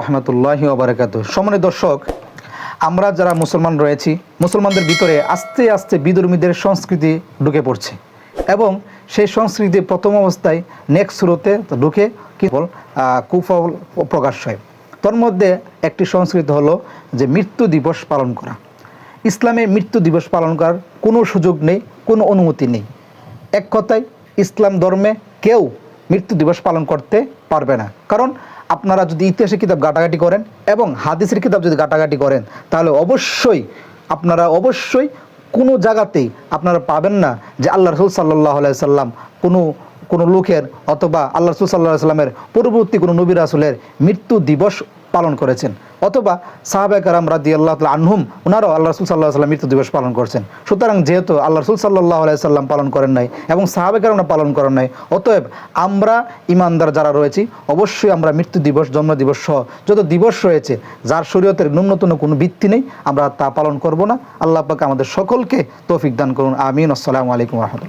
রহমতুল্লাহি ওবরাকাত। সম্মানিত দর্শক, আমরা যারা মুসলমান রয়েছি, মুসলমানদের ভিতরে আস্তে আস্তে বিদর্মীদের সংস্কৃতি ঢুকে পড়ছে এবং সেই সংস্কৃতি প্রথম অবস্থায় নেক্সট শুরুতে ঢুকে কেবল কুফল প্রকাশ হয়। তোর মধ্যে একটি সংস্কৃতি হলো যে মৃত্যু দিবস পালন করা। ইসলামে মৃত্যু দিবস পালন করার কোনো সুযোগ নেই, কোনো অনুমতি নেই। এক কথায়, ইসলাম ধর্মে কেউ মৃত্যু দিবস পালন করতে পারবে না। কারণ আপনারা যদি ইতিহাসের কিতাব ঘাটাঘাটি করেন এবং হাদিসের কিতাব যদি ঘাটাঘাটি করেন, তাহলে অবশ্যই আপনারা অবশ্যই কোনো জায়গাতেই আপনারা পাবেন না যে আল্লাহ রসুল সাল্লাহ সাল্লাম কোনো কোনো লোকের অথবা আল্লাহ রসুল সাল্লাহ সাল্লামের পূর্ববর্তী কোনো নবী রাসুলের মৃত্যু দিবস পালন করেছেন। অথবা সাহাবে কারাম রাদি আল্লাহ আনহুম ওনারাও আল্লাহ রসুল সাল্লাহ সাল্লাম মৃত্যু দিবস পালন করছেন। সুতরাং যেহেতু আল্লাহ রসুল সাল্লাহ সাল্লাম পালন করেন নাই এবং সাহাবে কারামরা পালন করেন নাই, অতএব আমরা ইমানদার যারা রয়েছি, অবশ্যই আমরা মৃত্যু দিবস জন্ম দিবস সহ যত দিবস রয়েছে, যার শরীয়তের ন্যূনতম কোনো ভিত্তি নেই, আমরা তা পালন করব না। আল্লাহ পাকে আমাদের সকলকে তৌফিক দান করুন। আমিন। আসসালামু আলাইকুম রহমতুল্লাহ।